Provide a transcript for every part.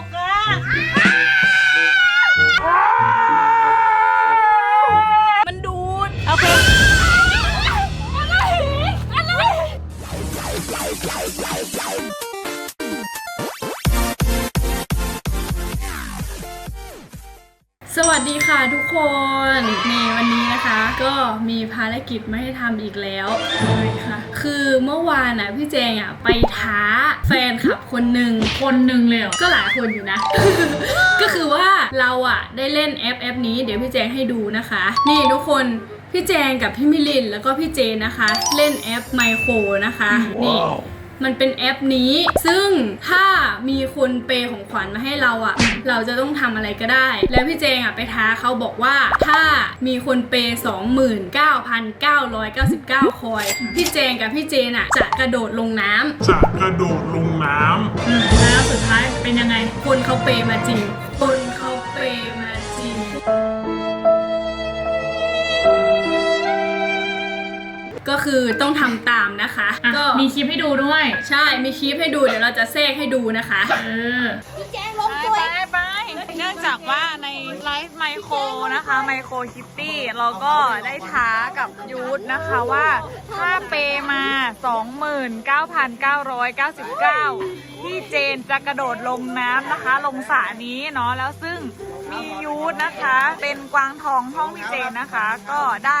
ก สวัสดีค่ะทุกคนนี่วันนี้นะคะ ก็มีภารกิจมาให้ทำอีกแล้วเลยค่ะ คือเมื่อวานน่ะพี่เจงอะไปท้าแฟนคลับคนหนึ่งคนหนึ่งเลยเหรอก็หลายคนอยู่นะ ก็คือว่าเราอะได้เล่นแอปแอปนี้เดี๋ยวพี่แจงให้ดูนะคะ นี่ทุกคนพี่แจงกับพี่มิลินแล้วก็พี่เจนนะคะ เล่นแอปไมโครนะคะนี่ มันเป็นแอปนี้ ซึ่งถ้ามีคนเปย์ของขวัญมาให้เราอะ่ะเราจะต้องทำอะไรก็ได้ แล้วพี่เจงอะ่ะไปท้าเขาบอกว่าถ้ามีคนเปย์29,999 คอย พี่เจงกับพี่เจนอะ่ะจะกระโดดลงน้ำจะกระโดดลงน้ำอืมแล้วสุดท้ายเป็นยังไง คนเขาเปย์มาจริง คนเขาเปย์มา คือต้องทำตามนะคะ อะก็มีคลิปให้ดูด้วย ใช่มีคลิปให้ดูเดี๋ยวเราจะแทรกให้ดูนะคะ เออไปไปเนื่องจากว่าในไลฟ์ไมโครนะคะไมโครคิตตี้เราก็ได้ท้ากับยูทนะคะว่าถ้าเปมา 29,999 ที่เจนจะกระโดดลงน้ำนะคะ ลงสระนี้เนาะแล้วซึ่ง มียูทนะคะ เป็นกวางทองห้องพี่เจนนะคะ ก็ได้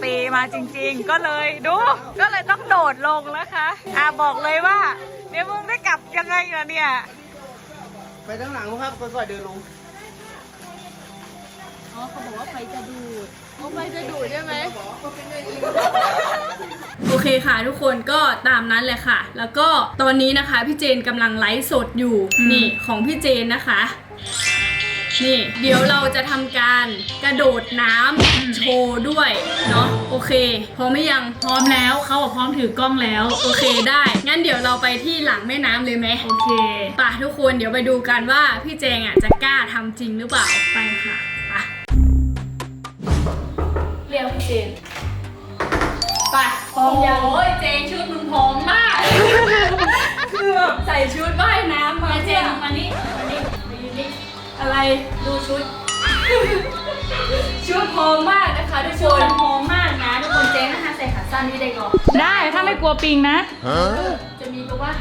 เปมาจริง ๆ ก็เลยดู ก็เลยต้องโดดลงนะคะอะบอกเลยว่าเดี๋ยวมึงได้กลับยังไงล่ะเนี่ย ไปด้านหลังครับค่อยๆเดินลงโอเคค่ะทุกคนก็ตามนั้นเลยค่ะ แล้วก็ตอนนี้นะคะพี่เจนกำลังไลฟ์สดอยู่อืมนี่ของพี่เจนนะคะ นี่ เดี๋ยวเราจะทำการกระโดดน้ำโชว์ด้วยเนาะโอเค พร้อมไหมยัง พร้อมแล้วเขาบอกพร้อมถือกล้องแล้ว โอเคได้ งั้นเดี๋ยวเราไปที่หลังแม่น้ำเลยไหมโอเคป่ะทุกคนเดี๋ยวไปดูกันว่าพี่แจงอะจะกล้าทำจริงหรือเปล่าไปค่ะไปเรียกพี่เจนไปพร้อมยังโอ้ยเจนชุดมึงพร้อมมาก คือแบบใส่ชุดว่ายน้ำมาเจนมานี่มานี่มาอยู่นี่ อะไรดูชุด ชุดพร้อมมากนะคะทุกคนพร้อมมากนะทุกคนเจนนะคะใส่ขาสั้นนี่ได้ก่อนได้ถ้าไม่กลัวปิงนะจะมีปะวะ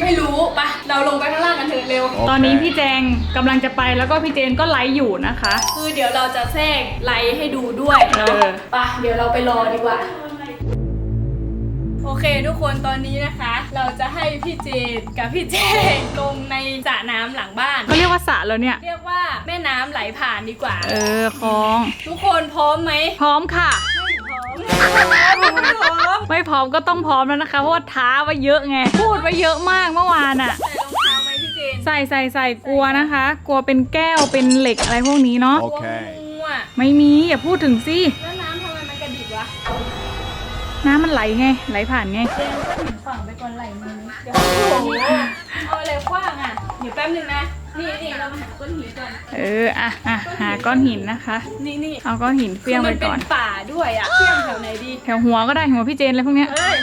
ไม่รู้ปะเราลงไปข้างล่างกันเถอะเร็ว ตอนนี้พี่แจงกำลังจะไปแล้วก็พี่เจนก็ไลฟ์อยู่นะคะ คือเดี๋ยวเราจะแทรกไลฟ์ให้ดูด้วยเอเนาะอปะเดี๋ยวเราไปรอดีกว่า โอเคทุกคนตอนนี้นะคะ เราจะให้พี่เจนกับพี่เจนลงในสระน้ำหลังบ้านก็เรียกว่าสระแล้วเนี่ย เรียกว่าแม่น้ำไหลผ่านดีกว่า เออคลอง ทุกคนพร้อมไหมพร้อมค่ะ พร้อมพร้อมไม่พร้อมก็ต้องพร้อมแล้วนะคะ เพราะว่าท้าไว้เยอะไง พูดไว้เยอะมากเมื่อวานอะใส่รองเท้าไหมพี่เจนใส่ใส่ใส่กลัวนะคะ กลัวเป็นแก้วเป็นเหล็กอะไรพวกนี้เนาะโอเคกลัวงูอะไม่มีอย่าพูดถึงสิแล้วน้ำทำไมมันกระดิกวะ น้ำมันไหลไง ไหลผ่านไงเจนก็ถึงฝั่งไปก่อนไหลมือเดี๋ยวโอ้โหเอาอะไรคว้างอะ เดี๋ยวแป๊บหนึงนะ นี่นี่เรามาหาก้อนหินก่อน เอออะอะหาก้อนหินนะคะ นี่นี่เอาก้อนหินเฟี้ยงคืไปมันเป็ก่อนนป่าด้วยอะเฟี้ยงแถวไหนดี แถวหัวก็ได้หัวพี่เจนอะไรพวกเนี้ย เอ้ย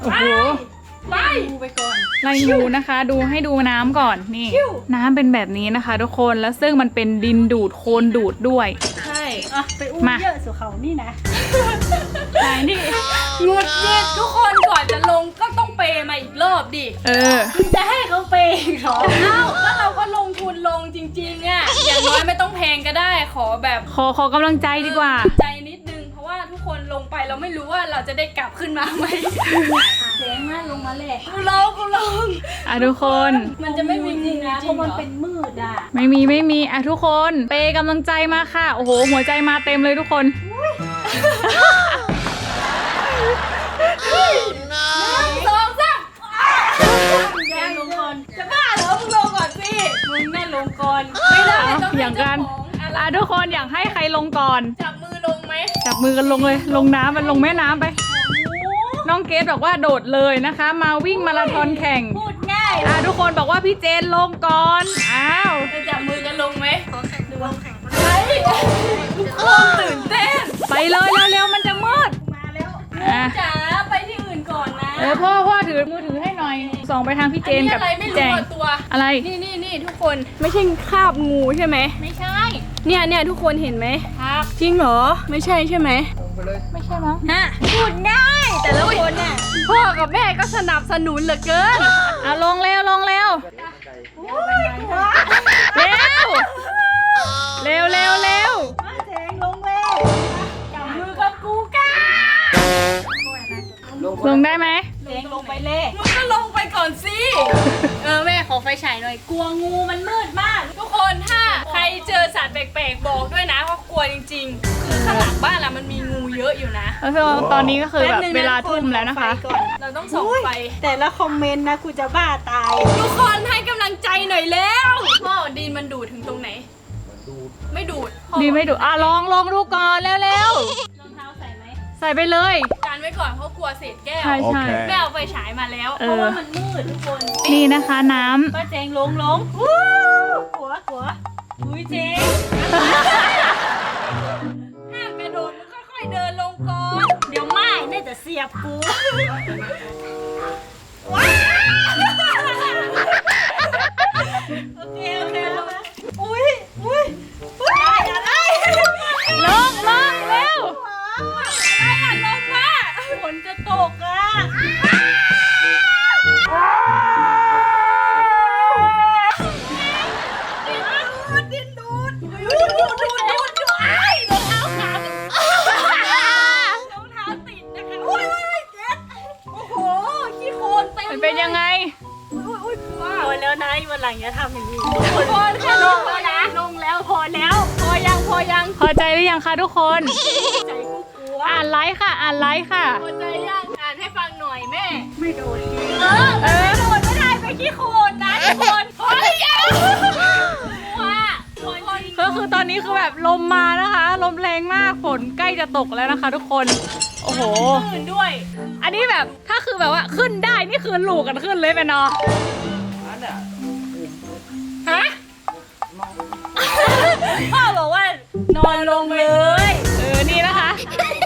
โอ้โห ไปดูไปก่อน ไล่ดูนะคะ ดูให้ดูน้ำก่อนนี่ ชิว น้ำเป็นแบบนี้นะคะ ทุกคนแล้วซึ่งมันเป็นดินดูดโคลนดูดด้วย ใช่ ไปอุ้มมา เยอะสู่เขานี่นะ ไหนนี่ หงุดหงิดทุกคนก่อนจะลงก็ต้องเปย์มาอีกรอบดิ เออ จะให้เขาไปอีกเหรอเอ้าก็เราก็ลงทุนลงจริงๆอะอย่างน้อยไม่ต้องแพงก็ได้ขอแบบขอขอกำลังใจดีกว่า ใจนิดนึง เพราะว่าทุกคนลงไปเราไม่รู้ว่าเราจะได้กลับขึ้นมาไหมแจ้งมาล งมาแหละกูลงกูลงอะทุกคน มันจะไม่มีจริงนะเพราะมันเป็นมืดอะไม่มีไม่มีอะทุกคน เปย์กำลังใจมาค่ะ โอ้โห หัวใจมาเต็มเลยทุกคนสองสามแกลงก่อนจะบ้าเหรอมึงลงก่อนสิมึงแน่ลงก่อนไม่ได้ต้องอให้ย่างเจ้ากันของอะไรอะทุกคนอยากให้ใครลงก่อน จับมือลงไหมจับมือกันลงเลย ลงน้ำมันลงแม่น้ำไป น้องเกดบอกว่าโดดเลยนะคะ มาวิ่งมาราธอนแข่งพูดง่ายอะทุกคนบอกว่าพี่เจนลงก่อนอ้าวจะจับมือกันลงไหมขอแข่งดูลงแข่งไปทุกคนตื่นเต้นไปเลยเร็วๆมันจะมืดมาแล้วอะจ๋าไปที่อื่นก่อนนะเอออพ่อพ่อถือมือถือให้หน่อยส่องไปทางพี่เจนกับอัอะไรไม่พี่แจรู้งอะตัวอะไรนี่นี่นี่ทุกคนไม่ใช่คราบงูใช่ไหมไม่ใช่เนี่ยเนี่ยทุกคนเห็นไหมครับจริงเหรอไม่ใช่ใช่ไหม ไม่ใช่มั้งฮะพูดง่ายแต่ละคนเนี่ยพ่อกับแม่ก็สนับสนุนเหลือเกินเอาลงเร็วลงเร็วเร็วเร็วเร็วเร็วจับมือกับกูกันลงได้ไหมมึงก็ลงไปก่อนสิเออแม่ขอไฟฉายหน่อยกลัวงูมันมืดมาก ทุกคนถ้าใครเจอสัตว์แปลกๆบอกด้วยนะเพราะกลัวจริง ๆ คือข้างหลังบ้านเรามันมีงูเย อะอยู่นะแล้วก็ตอนนี้ก็คือแบบเวลาทุ่มแล้วนะคะ เราต้องส่องไฟ แต่ละคอมเมนต์นะกูจะบ้าตาย ทุกคนให้กำลังใจหน่อยแล้วพ่อดินมันดูดถึงตรงไหน ไม่ดูดพ่อดีไม่ดูอะลองลองดูก่อนเร็วเร็วรองเท้าใส่ไหมใส่ไปเลยการไว้ก่อนเพราะกลัวเศษแก้วใช่ใช่แม่เอาไฟฉายมาแล้วเอเพราะอว่ามันมืดทุกคน นี่นะคะน้ำป้าแจงลงลงวู้หัวหัวอุ้ยเจง จะเสียบกูโอเคโอเคแล้วนะอุ้ยอุ้ยอุ้ยอะไรลงลงเร็วไปอะลงมาฝนจะตกอะ แล้วนะวันหลังอย่าทำอย่างนี้ทุกคนแค่ลงแล้วนะลงแล้วพอแล้ว พอยังพอยังพอใจหรือยังคะทุกคน ใจกูกลัวอ่านไลค์ค่ะ อ่านไลค์ค่ะ พอใจยังอ่านให้ฟังหน่อยแม่ ไม่โดนดีเออเออโดนไม่ได้ไปขี้โคลนนะทุกคนพอหรือยังว่าทุกคนก็คือตอนนี้คือแบบลมมานะคะ ลมแรงมากฝนใกล้จะตกแล้วนะคะ ทุกคนโอ้โหอื่นด้วย อันนี้แบบถ้าคือแบบว่าขึ้นได้นี่คือหลูกกันขึ้นเลยไปเนาะ ฮะพ่อบอกว่านอนลงเลย เออ นี่นะคะ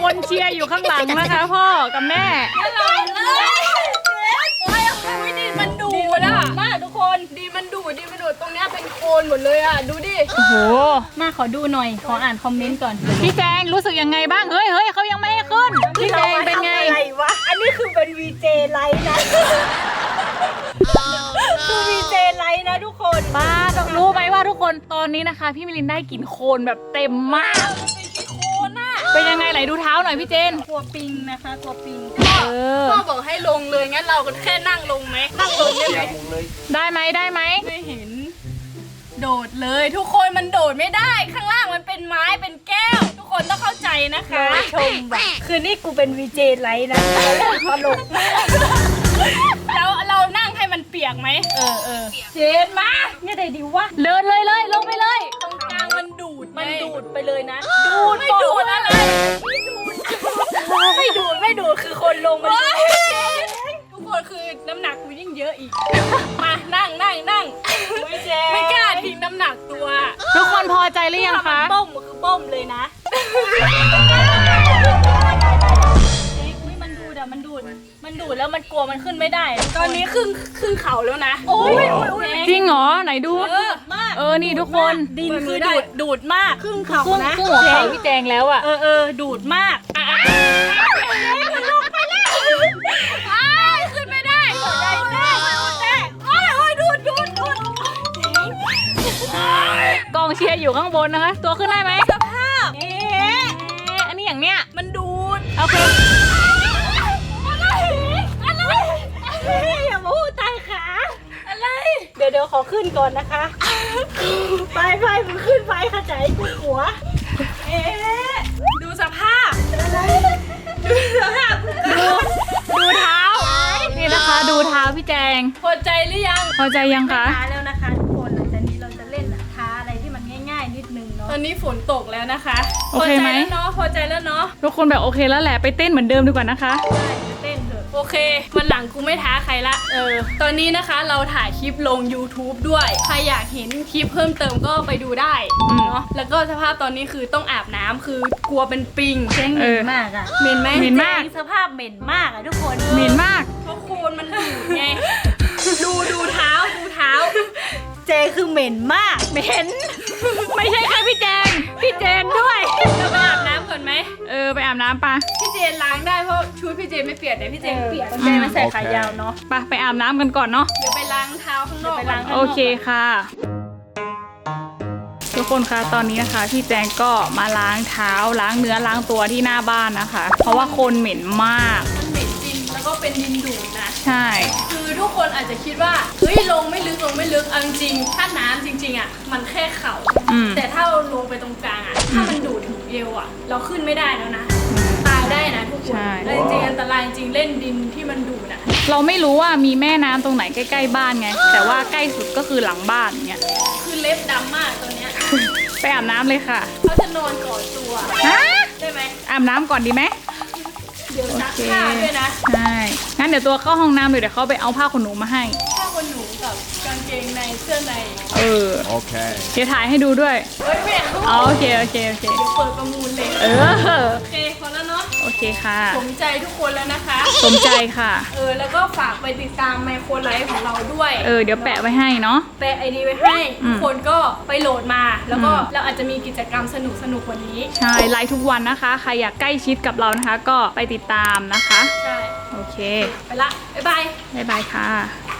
คนเชียร์อยู่ข้างหลังนะคะ พ่อกับแม่ไม่ลองเลยโอ้ยโอ้ยดินมัน นี้ยเป็นโคลนหมดเลยอะ ดูดิ โอ้โห มาขอดูหน่อย ขออ่านคอมเมนต์ก่อน พี่แจงรู้สึกยังไงบ้าง เฮ้ยเฮ้ยเขายังไม่ให้ขึ้น พี่แจงเป็นไง อะไรวะ อันนี้คือเป็นวีเจไลท์นะ คือวีเจไลท์นะทุกคนป้าต้องรู้ไหมว่าทุกคนตอนนี้นะคะ พี่มิลินได้กลิ่นโคลนแบบเต็มมาก เป็นขี้โคลนอะเป็นยังไงไหนดูเท้าหน่อยพี่เจนกลัวปิงนะคะกลัวปิง เออ พ่อบอกให้ลงเลยงั้นเราก็แค่นั่งลงไหมนั่งลงได้ไหมได้ไหมได้ไหมไม่เห็น โดดเลยทุกคนมันโดดไม่ได้ข้างล่างมันเป็นไม้เป็นแก้ว ทุกคนต้องเข้าใจนะคะชมแบบคือนี่กูเป็นวีเจไลท์นะตลกมากแล้วเรานั่งให้มันเปียกไหมเออเออเจนมาเนี่ยได้ดีวะเดินเลยเลยลงไปเลย ตรงกลางมันดูดมันดูดไปเลยนะ ดูดไม่ดูดอะไรไม่ดูดไม่ดูดไม่ดูดคือคนลงมัน โอ๊ยทุกคนคือน้ำหนักกูยิ่งเยอะอีก มานั่งนั่งนั่งไม่แจไม่กล้าทิ้งน้ำหนักตัวทุกคนพอใจหรือยังคะบ้มคือบ้มเลยนะเฮ้ยอุ๊ยมันดูดอะมันดูด มันดูดแล้วมันกลัวมันขึ้นไม่ได้ ตอนนี้ครึ่งครึ่งเข่าแล้วนะ โอ้ยโอ้ยโอ้ยจริงเหรอไหนดู เออมากเออนี่ทุกคนดินคือดูดดูดมากครึ่งเขาครึ่งนะครึ่งหัวเข่าพี่แจงแล้วอะเออเออดูดมาก องเชียร์อยู่ข้างบนนะคะ ตัวขึ้นได้ไหมสภาพเอ๊ะอันนี้อย่างเนี้ยมันดูดโอเคอะไรอะไรอย่ามาพูดตายขาอะไร เดี๋ยวเดี๋ยวขอขึ้นก่อนนะคะ ไปไปมึงขึ้นไปเข้าใจกูหัว เอ๊ะดูสภาพดูเท้านี่นะคะ ดูเท้าพี่แจงพอใจหรือยังพอใจยังคะท้าแล้ว อนนี้ฝนตกแล้วนะคะโอพอเคใจไหมแล้วเนาะพอใจแล้วเนาะทุกคนแบบโอเคแล้วแหละไปเต้นเหมือนเดิมดีกว่านะคะ ได้จะเต้นเถอะโอโอเควันหลังกูไม่ท้าใครละเออตอนนี้นะคะเราถ่ายคลิปลง YouTube ด้วย ใครอยากเห็นคลิปเพิ่มเติมก็ไปดูได้เนาะแล้วก็สภาพตอนนี้คือต้องอาบน้ำคือกลัวเป็นปิงเจ๊งเหม็นมากอะเหม็นไหมเหม็นมาก เจ๊งสภาพเหม็นมากอะทุกคนเหม็นมาก เพราะโคลนมันดูดไงดูดูเท้าดูเท้า เจคือเหม็นมาก เหม็น ไม่ใช่แค่พี่แจง พี่เจนด้วย เราไปอาบน้ำก่อนไหม เออไปอาบน้ำปะพี่เจนล้างได้เพราะชุดพี่เจนไม่เปียกแต่พี่เจนเปียกเจมันใส่ขายาวเนาะไปไปอาบน้ำกันก่อนเนาะ เดี๋ยวไปล้างเท้าข้างนอกเดี๋ยวไปล้าง โอเคค่ะ ทุกคนคะตอนนี้นะคะ พี่แจงก็มาล้างเท้าล้างเนื้อล้างตัวที่หน้าบ้านนะคะ เพราะว่าคนเหม็นมาก มันเหม็นจริงแล้วก็เป็นดินดูดนะ ใช่คื อทุกคนอาจจะคิดว่าเฮ้ยลงไม่ลึกลงไม่ลึกเอาจริงๆถ้าน้ำจริง ๆ อะ มันแค่เข่าอืม แต่ถ้าเราลงไปตรงกลางอะ ถ้ามันดูดถึงเอวอะ เราขึ้นไม่ได้แล้วนะ ตายได้นะทุกคนใช่แล้วจริงๆอันตรายจริงๆเล่นดินที่มันดูดอะ เราไม่รู้ว่ามีแม่น้ำตรงไหนใกล้ๆบ้านไง แต่ว่าใกล้สุดก็คือหลังบ้านเนี่ยคือเล็บดำมากตอนเนี้ยไปอาบน้ำเลยค่ะเขาจะนอนกอดตัวฮะได้ไหมอาบน้ำก่อนดีไหมเดี๋ยวซักโอเคผ้าด้วยนะ ใช่ งั้นเดี๋ยวตัวเข้าห้องน้ำเลยเดี๋ยวเขาไปเอาผ้าขนหนูมาให้ ผ้าคนหนูกับกางเกงในเสื้อในเออ Okay. เดี๋ยวถ่ายให้ดูด้วย เฮ้ยไม่เอาอ๋อโอเคโอเคโอเคเดี๋ยวเปิดประมูลเลย เออ เนาะโอเคค่ะ สมใจทุกคนแล้วนะคะ สมใจค่ะ เออ แล้วก็ฝากไปติดตามไมโครไลฟ์ของเราด้วย เออ เดี๋ยวแปะไว้ให้เนาะ แปะไอดีไว้ให้อืมทุกคนก็ไปโหลดมา แล้วก็อืมเราอาจจะมีกิจกรรมสนุกสนุกๆกว่านี้ ใช่ ไลฟ์ทุกวันนะคะ ใครอยากใกล้ชิดกับเรานะคะ ก็ไปติดตามนะคะ ใช่ โอเค ไปละ บ๊ายบาย บ๊ายบายค่ะ